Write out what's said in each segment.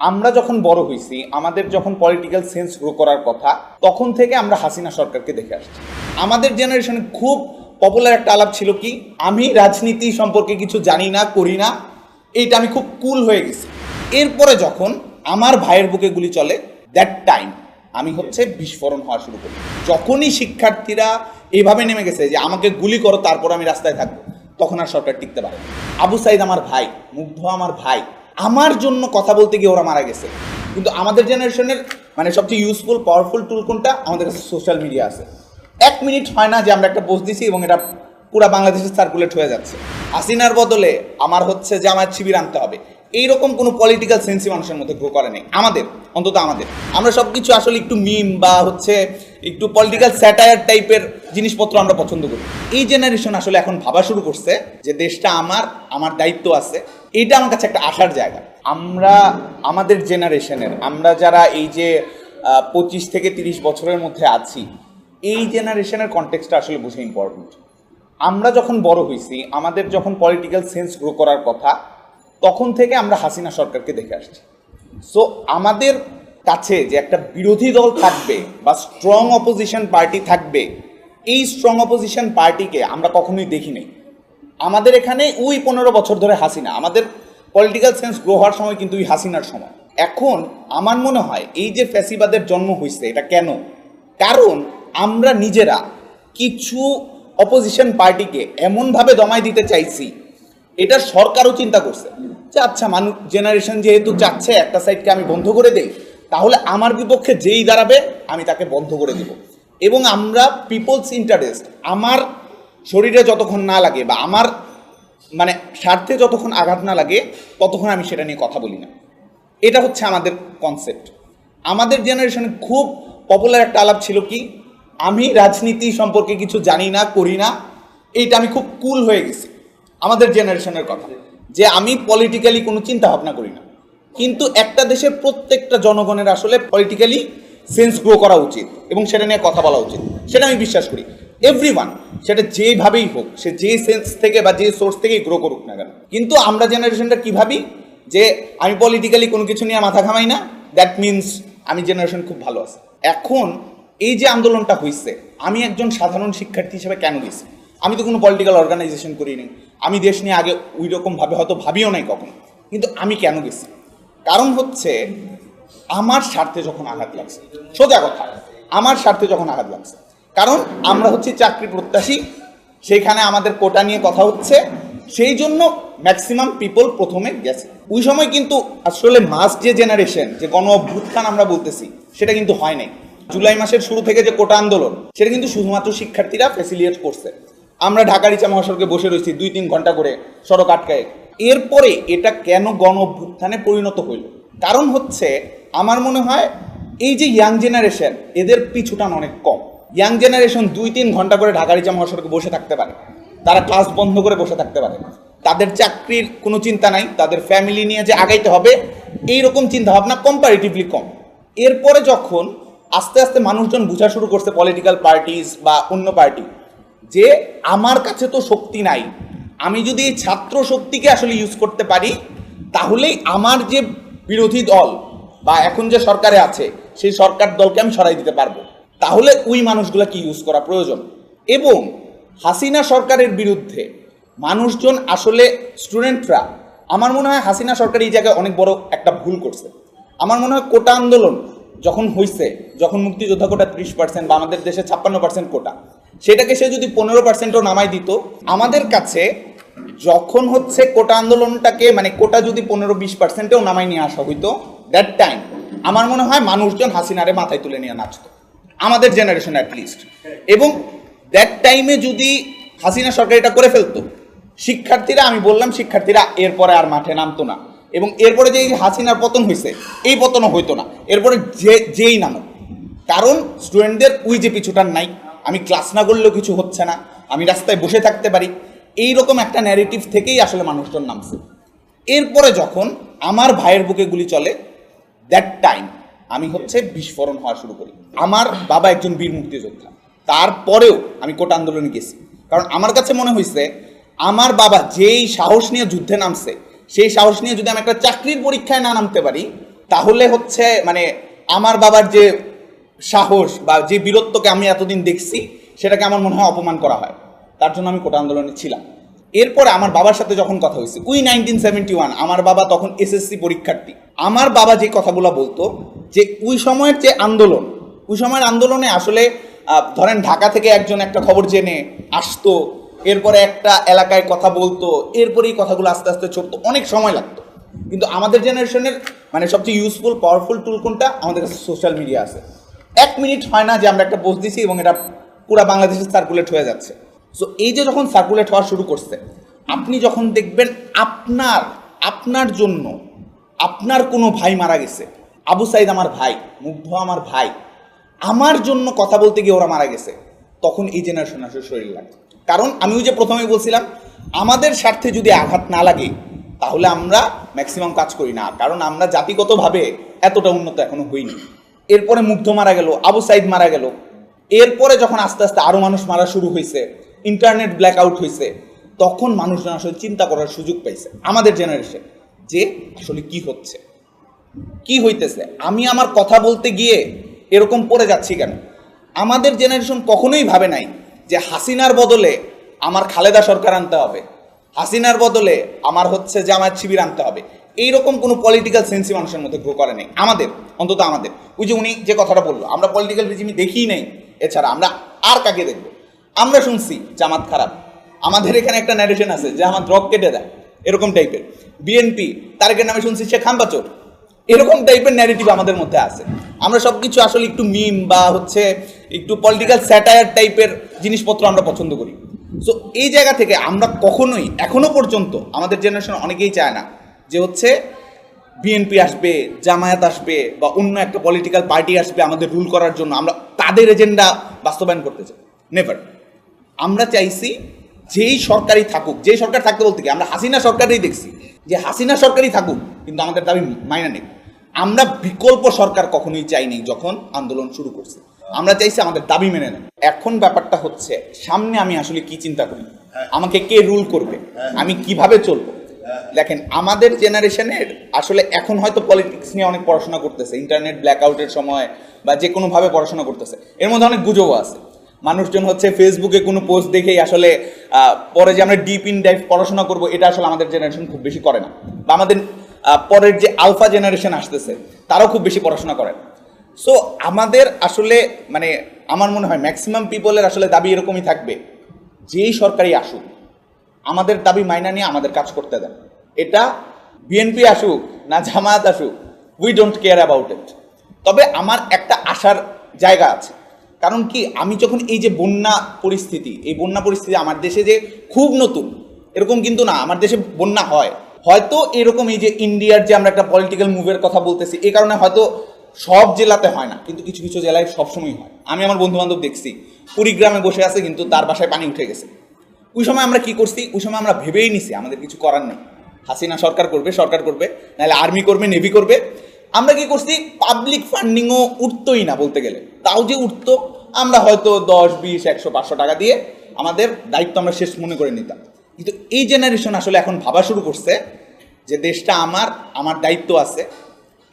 আমরা যখন বড় হয়েছি, আমাদের যখন পলিটিক্যাল সেন্স গ্রো করার কথা, তখন থেকে আমরা হাসিনা সরকারকে দেখে আসছি। আমাদের জেনারেশনে খুব পপুলার একটা আলাপ ছিল কি, আমি রাজনীতি সম্পর্কে কিছু জানি না, করি না, এইটা আমি খুব কুল হয়ে গেছি। এরপরে যখন আমার ভাইয়ের বুকে গুলি চলে দ্যাট টাইম আমি হচ্ছে বিস্ফোরণ হওয়া শুরু করি। যখনই শিক্ষার্থীরা এইভাবে নেমে গেছে যে আমাকে গুলি করো, তারপর আমি রাস্তায় থাকব, তখন আর সরকার টিকতে পারে আবু সাইদ আমার ভাই, মুগ্ধ আমার ভাই আমার জন্য কথা বলতে গিয়ে ওরা মারা গেছে। কিন্তু আমাদের জেনারেশনের মানে সবচেয়ে ইউজফুল পাওয়ারফুল টুল কোনটা? আমাদের কাছে সোশ্যাল মিডিয়া আছে। এক মিনিট হয় না যে আমরা একটা পোস্ট দিছি এবং এটা পুরা বাংলাদেশে সার্কুলেট হয়ে যাচ্ছে। হাসিনার বদলে আমার হচ্ছে যে আমার শিবির আনতে হবে। এইরকম কোনো পলিটিক্যাল সেন্সি মানুষের মধ্যে গ্রো করে নেই। আমাদের, অন্তত আমাদের। আমরা সব কিছু আসলে একটু মিম বা হচ্ছে একটু পলিটিক্যাল স্যাটায়ার টাইপের জিনিসপত্র আমরা পছন্দ করি। এই জেনারেশন আসলে এখন ভাবা শুরু করছে যে দেশটা আমার আমার দায়িত্ব আছে। এটা আমার কাছে একটা আশার জায়গা। আমরা, আমাদের জেনারেশনের আমরা যারা এই যে পঁচিশ থেকে তিরিশ বছরের মধ্যে আছি, এই জেনারেশনের কনটেক্সটটা আসলে বুঝে ইম্পর্টেন্ট আমরা যখন বড় হয়েছি আমাদের যখন পলিটিক্যাল সেন্স গ্রো করার কথা তখন থেকে আমরা হাসিনা সরকারকে দেখে আসছি। সো আমাদের কাছে যে একটা বিরোধী দল থাকবে বা স্ট্রং অপোজিশন পার্টি থাকবে, এই স্ট্রং অপোজিশন পার্টিকে আমরা কখনোই দেখি নাই। আমাদের এখানে ওই পনেরো বছর ধরে হাসিনা, আমাদের পলিটিক্যাল সেন্স গ্রো হওয়ার সময় কিন্তু ওই হাসিনার সময়। এখন আমার মনে হয় এই যে ফ্যাসিবাদের জন্ম হয়েছে, এটা কেন? কারণ আমরা নিজেরা কিছু অপোজিশন পার্টিকে এমনভাবে দমায় দিতে চাইছি এটা সরকারও চিন্তা করছে যে আচ্ছা মানুষ জেনারেশন যেহেতু চাচ্ছে একটা সাইডকে আমি বন্ধ করে দেই, তাহলে আমার বিপক্ষে যেই দাঁড়াবে আমি তাকে বন্ধ করে দেব। এবং আমরা পিপলস ইন্টারেস্ট আমার শরীরে যতক্ষণ না লাগে বা আমার মানে স্বার্থে যতক্ষণ আঘাত না লাগে, ততক্ষণ আমি সেটা নিয়ে কথা বলি না। এটা হচ্ছে আমাদের কনসেপ্ট আমাদের জেনারেশনে খুব পপুলার একটা আলাপ ছিল কি, আমি রাজনীতি সম্পর্কে কিছু জানি না, করি না, এইটা আমি খুব কুল হয়ে গেছি। আমাদের জেনারেশনের কথা, যে আমি পলিটিক্যালি কোনো চিন্তা ভাবনা করি না। কিন্তু একটা দেশের প্রত্যেকটা জনগণের আসলে পলিটিক্যালি সেন্স গ্রো করা উচিত এবং সেটা নিয়ে কথা বলা উচিত। সেটা আমি বিশ্বাস করি। এভরি সেটা যেভাবেই হোক, সে যে সেন্স থেকে বা যে সোর্স থেকেই গ্রো করুক না কেন। কিন্তু আমরা জেনারেশনটা কী ভাবি? যে আমি পলিটিক্যালি কোনো কিছু নিয়ে মাথা ঘামাই না দ্যাট মিনস আমি জেনারেশন খুব ভালো আছে। এখন এই যে আন্দোলনটা হয়েছে আমি একজন সাধারণ শিক্ষার্থী হিসেবে কেন গেছি আমি তো কোনো পলিটিক্যাল অর্গানাইজেশন করিনি। আমি দেশ নিয়ে আগে ওই রকমভাবে হয়তো ভাবিও নাই কখনো। কিন্তু আমি কেন গেছি? কারণ হচ্ছে, আমার স্বার্থে যখন আঘাত লাগছে, সোজা কথা, আমার স্বার্থে যখন আঘাত লাগছে, কারণ আমরা হচ্ছে চাকরি প্রত্যাশী, সেইখানে আমাদের কোটা নিয়ে কথা হচ্ছে, সেই জন্য ম্যাক্সিমাম পিপল প্রথমে গেছে। ওই সময় কিন্তু আসলে মাস যে জেনারেশন যে গণ অভ্যুত্থান আমরা বলতেছি, সেটা কিন্তু হয় নাই। জুলাই মাসের শুরু থেকে যে কোটা আন্দোলন, সেটা কিন্তু শুধুমাত্র শিক্ষার্থীরা ফেসিলিয়েট করছে। আমরা ঢাকার ইচা মহাসড়কে বসে রয়েছি দুই তিন ঘণ্টা করে সড়ক আটকায়। এরপরে এটা কেন গণ অভ্যুত্থানে পরিণত হইল? কারণ হচ্ছে, আমার মনে হয় এই যে ইয়াং জেনারেশন এদের পিছুটান অনেক কম। ইয়াং জেনারেশন দুই তিন ঘণ্টা করে ঢাকার ইচা মহাসড়কে বসে থাকতে পারে। তারা ক্লাস বন্ধ করে বসে থাকতে পারে। তাদের চাকরির কোনো চিন্তা নাই, তাদের ফ্যামিলি নিয়ে যে আগাইতে হবে এই রকম চিন্তা ভাবনা কম্পারেটিভলি কম। এরপরে যখন আস্তে আস্তে মানুষজন বোঝা শুরু করছে পলিটিক্যাল পার্টিস বা অন্য পার্টি যে আমার কাছে তো শক্তি নাই, আমি যদি এই ছাত্র শক্তিকে আসলে ইউজ করতে পারি, তাহলেই আমার যে বিরোধী দল বা এখন যে সরকারে আছে, সেই সরকার দলকে আমি সরাই দিতে পারব। তাহলে ওই মানুষগুলোকে ইউজ করা প্রয়োজন। এবং হাসিনা সরকারের বিরুদ্ধে মানুষজন আসলে স্টুডেন্টরা আমার মনে হয় হাসিনা সরকার এই জায়গায় অনেক বড় একটা ভুল করছে। আমার মনে হয় কোটা আন্দোলন যখন হয়েছে যখন মুক্তিযোদ্ধা কোটা ত্রিশ পার্সেন্ট বা আমাদের দেশে ছাপ্পান্ন পার্সেন্ট কোটা সেটাকে সে যদি পনেরো পার্সেন্টও নামাই দিত, আমাদের কাছে যখন হচ্ছে কোটা আন্দোলনটাকে মানে কোটা যদি পনেরো বিশ পার্সেন্টেও নামাই নিয়ে আসা হইতো দ্যাট টাইম আমার মনে হয় মানুষজন হাসিনারে মাথায় তুলে নিয়ে নাচতো। আমাদের জেনারেশন লিস্ট এবং দ্যাট টাইমে যদি হাসিনা সরকার এটা করে ফেলতো, শিক্ষার্থীরা, আমি বললাম শিক্ষার্থীরা এরপরে আর মাঠে নামতো না। এবং এরপরে যে হাসিনার পতন হয়েছে এই পতনও হইতো না। এরপরে যে, যেই নামো কারণ স্টুডেন্টদের উই যে পিছুটার নাই। আমি ক্লাস না করলেও কিছু হচ্ছে না, আমি রাস্তায় বসে থাকতে পারি। এই রকম একটা ন্যারেটিভ থেকেই আসলে মানুষজন নামছে। এরপরে যখন আমার ভাইয়ের বুকে গুলি চলে দ্যাট টাইম আমি হচ্ছে বিস্ফোরণ হওয়া শুরু করি। আমার বাবা একজন বীর মুক্তিযোদ্ধা। তারপরেও আমি কোটা আন্দোলনে গেছি। কারণ আমার কাছে মনে হয়েছে আমার বাবা যেই সাহস নিয়ে যুদ্ধে নামছে, সেই সাহস নিয়ে যদি আমি একটা চাকরির পরীক্ষায় না নামতে পারি, তাহলে হচ্ছে মানে আমার বাবার যে সাহস বা যে বীরত্বকে আমি এতদিন দেখছি, সেটাকে আমার মনে হয় অপমান করা হয়। তার জন্য আমি কোটা আন্দোলনে ছিলাম। এরপরে আমার বাবার সাথে যখন কথা হয়েছে, উই নাইনটিন সেভেন্টি ওয়ান, আমার বাবা তখন এসএসসি পরীক্ষার্থী। আমার বাবা যে কথাগুলো বলতো, যে ওই সময়ের যে আন্দোলন, ওই সময়ের আন্দোলনে আসলে ধরেন ঢাকা থেকে একজন একটা খবর জেনে আসতো, এরপরে একটা এলাকায় কথা বলতো এরপরেই কথাগুলো আস্তে আস্তে ছড়তো, অনেক সময় লাগতো। কিন্তু আমাদের জেনারেশনের মানে সবচেয়ে ইউজফুল পাওয়ারফুল টুল কোনটা? আমাদের কাছে সোশ্যাল মিডিয়া আছে। এক মিনিট হয় না যে আমরা একটা পোস্ট দিছি এবং এটা পুরো বাংলাদেশে সার্কুলেট হয়ে যাচ্ছে। সো এই যে যখন সার্কুলেট হওয়া শুরু করছে, আপনি যখন দেখবেন আপনার আপনার জন্য আপনার কোনো ভাই মারা গেছে, আবু সাইদ আমার ভাই, মুগ্ধ আমার ভাই, আমার জন্য কথা বলতে গিয়ে ওরা মারা গেছে, তখন এই জেনারেশন আসলে শরীর লাগে কারণ আমি ওই যে প্রথমে বলছিলাম, আমাদের স্বার্থে যদি আঘাত না লাগে, তাহলে আমরা ম্যাক্সিমাম কাজ করি না। কারণ আমরা জাতিগতভাবে এতটা উন্নত এখনও হইনি। এরপরে মুগ্ধ মারা গেল, আবু সাইদ মারা গেল। এরপরে যখন আস্তে আস্তে আরও মানুষ মারা শুরু হয়েছে ইন্টারনেট ব্ল্যাক আউট হয়েছে তখন মানুষজন আসলে চিন্তা করার সুযোগ পাইছে, আমাদের জেনারেশন যে আসলে কি হচ্ছে? কি হইতেছে? আমি আমার কথা বলতে গিয়ে এরকম পড়ে যাচ্ছি কেন? আমাদের জেনারেশন কখনোই ভাবে নাই যে হাসিনার বদলে আমার খালেদা সরকার আনতে হবে, হাসিনার বদলে আমার হচ্ছে জামায়াত শিবির আনতে হবে। এইরকম কোনো পলিটিক্যাল সেন্সি মানুষের মধ্যে গ্রো করে নেই, আমাদের, অন্তত আমাদের। ওই যে উনি যে কথাটা বলল, আমরা পলিটিক্যাল রিজিমি দেখিই নেই, এছাড়া আমরা আর কাকে দেখব? আমরা শুনছি জামাত খারাপ। আমাদের এখানে একটা ন্যারেশন আছে যে আমার দ্রক কেটে দেয়, এরকম টাইপের বিএনপি তারেকের নামে শুনছি সে খাম্বাচোর। এরকম টাইপের ন্যারেটিভ আমাদের মধ্যে আছে। আমরা সব কিছু আসলে একটু মিম বা হচ্ছে একটু পলিটিক্যাল স্যাটায়ার টাইপের জিনিসপত্র আমরা পছন্দ করি। সো এই জায়গা থেকে আমরা কখনোই, এখনও পর্যন্ত আমাদের জেনারেশন অনেকেই চায় না যে হচ্ছে বিএনপি আসবে জামায়াত আসবে বা অন্য একটা পলিটিক্যাল পার্টি আসবে আমাদের রুল করার জন্য আমরা তাদের এজেন্ডা বাস্তবায়ন করতে চাই। নেভার আমরা চাইছি যেই সরকারই থাকুক যেই সরকার থাকতে বলতে কি আমরা হাসিনা সরকারই দেখছি। যে হাসিনা সরকারই থাকুক কিন্তু আমাদের দাবি মাইনা নেই। আমরা বিকল্প সরকার কখনোই চাইনি যখন আন্দোলন শুরু করছে। আমরা চাইছি আমাদের দাবি মেনে নেন এখন ব্যাপারটা হচ্ছে সামনে আমি আসলে কি চিন্তা করি? আমাকে কে রুল করবে? আমি কীভাবে চলবো? দেখেন আমাদের জেনারেশনের আসলে এখন হয়তো পলিটিক্স নিয়ে অনেক পড়াশোনা করতেছে, ইন্টারনেট ব্ল্যাকআউটের সময় বা যে কোনোভাবে পড়াশোনা করতেছে। এর মধ্যে অনেক গুজবও আছে। মানুষজন হচ্ছে ফেসবুকে কোনো পোস্ট দেখেই আসলে পরে যে আমরা ডিপ ইন ডাইভ পড়াশোনা করব, এটা আসলে আমাদের জেনারেশন খুব বেশি করে না। বা আমাদের পরের যে আলফা জেনারেশন আসতেছে, তারাও খুব বেশি পড়াশোনা করে। সো আমাদের আসলে মানে আমার মনে হয় ম্যাক্সিমাম পিপলের আসলে দাবি এরকমই থাকবে। যেই সরকারি আসুক আমাদের দাবি মাইনা নিয়ে আমাদের কাজ করতে দেন। এটা বিএনপি আসুক না জামায়াত আসুক we don't care about it তবে আমার একটা আশার জায়গা আছে। কারণ কি, আমি যখন এই যে বন্যা পরিস্থিতি, এই বন্যা পরিস্থিতি আমার দেশে যে খুব নতুন, এরকম কিন্তু না, আমার দেশে বন্যা হয়। হয়তো এরকম এই যে ইন্ডিয়ার যে আমরা একটা পলিটিক্যাল মুভের কথা বলতেছি, এই কারণে হয়তো সব জেলাতে হয় না, কিন্তু কিছু কিছু জেলায় সবসময় হয়। আমি আমার বন্ধু বান্ধব দেখছি, কুড়িগ্রামে বসে আছে, কিন্তু তার বাসায় পানি উঠে গেছে। ওই সময় আমরা কি করছি? ওই সময় আমরা ভেবেই নিছি, আমাদের কিছু করার নেই। হাসিনা সরকার করবে সরকার করবে, নাহলে আর্মি করবে, নেভি করবে। আমরা কি করছি? পাবলিক ফান্ডিংও উঠতোই না বলতে গেলে। তাও যে উঠতো, আমরা হয়তো দশ, বিশ, একশো, পাঁচশো টাকা দিয়ে আমাদের দায়িত্ব আমরা শেষ মনে করে নিতাম। কিন্তু এই জেনারেশন আসলে এখন ভাবা শুরু করছে যে দেশটা আমার আমার দায়িত্ব আছে।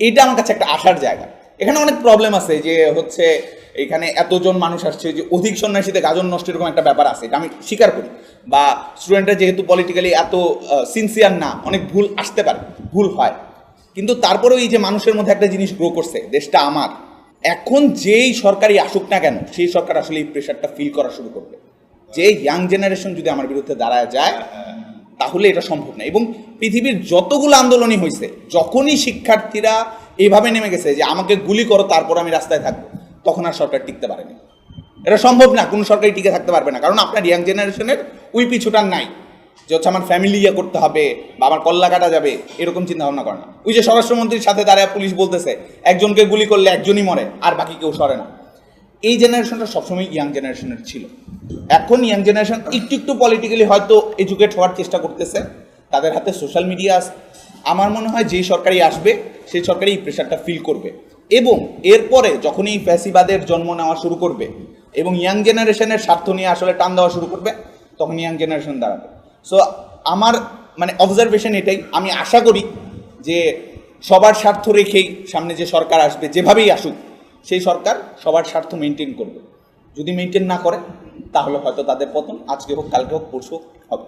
এইটা আমার কাছে একটা আশার জায়গা। এখানে অনেক প্রবলেম আছে যে হচ্ছে এখানে এতজন মানুষ আসছে যে অধিক সন্ন্যাসীতে গাজন নষ্ট এরকম একটা ব্যাপার আছে, এটা আমি স্বীকার করি। বা স্টুডেন্টরা যেহেতু পলিটিক্যালি এত সিনসিয়ার না, অনেক ভুল আসতে পারে, ভুল হয়। কিন্তু তারপরেও এই যে মানুষের মধ্যে একটা জিনিস গ্রো করছে, দেশটা আমার। এখন যেই সরকারই আসুক না কেন, সেই সরকার আসলে এই প্রেশারটা ফিল করা শুরু করবে। যে ইয়াং জেনারেশন যদি আমার বিরুদ্ধে দাঁড়ায় যায়, তাহলে এটা সম্ভব না। এবং পৃথিবীর যতগুলো আন্দোলনই হয়েছে যখনই শিক্ষার্থীরা এইভাবে নেমে গেছে যে আমাকে গুলি করো, তারপর আমি রাস্তায় থাকব। তখন আর সরকার টিকতে পারেনি। এটা সম্ভব না, কোনো সরকারই টিকে থাকতে পারবে না, কারণ আপনার ইয়াং জেনারেশনের ওই পিছুটার নাই। যে হচ্ছে আমার ফ্যামিলি ইয়ে করতে হবে, বা আমার কল্লা কাটা যাবে, এরকম চিন্তা ভাবনা করে না। ওই যে স্বরাষ্ট্রমন্ত্রীর সাথে দাঁড়ায় পুলিশ বলতেছে, একজনকে গুলি করলে একজনই মরে, আর বাকি কেউ সরে না। এই জেনারেশনটা সবসময় ইয়াং জেনারেশনের ছিল। এখন ইয়াং জেনারেশন একটু একটু পলিটিক্যালি হয়তো এডুকেট হওয়ার চেষ্টা করতেছে, তাদের হাতে সোশ্যাল মিডিয়া আমার মনে হয় যেই সরকারই আসবে, সেই সরকারই এই প্রেশারটা ফিল করবে। এবং এরপরে যখন এই ফ্যাসিবাদের জন্ম নেওয়া শুরু করবে এবং ইয়াং জেনারেশনের স্বার্থ নিয়ে আসলে টান দেওয়া শুরু করবে, তখন ইয়াং জেনারেশন দাঁড়াবে। সো আমার মানে অবজারভেশন এটাই, আমি আশা করি যে সবার স্বার্থ রেখেই সামনে যে সরকার আসবে, যেভাবেই আসুক, সেই সরকার সবার স্বার্থ মেনটেন করবে। যদি মেনটেন না করে, তাহলে হয়তো তাদের পতন আজকে হোক, কালকে হোক, পরশু হবে।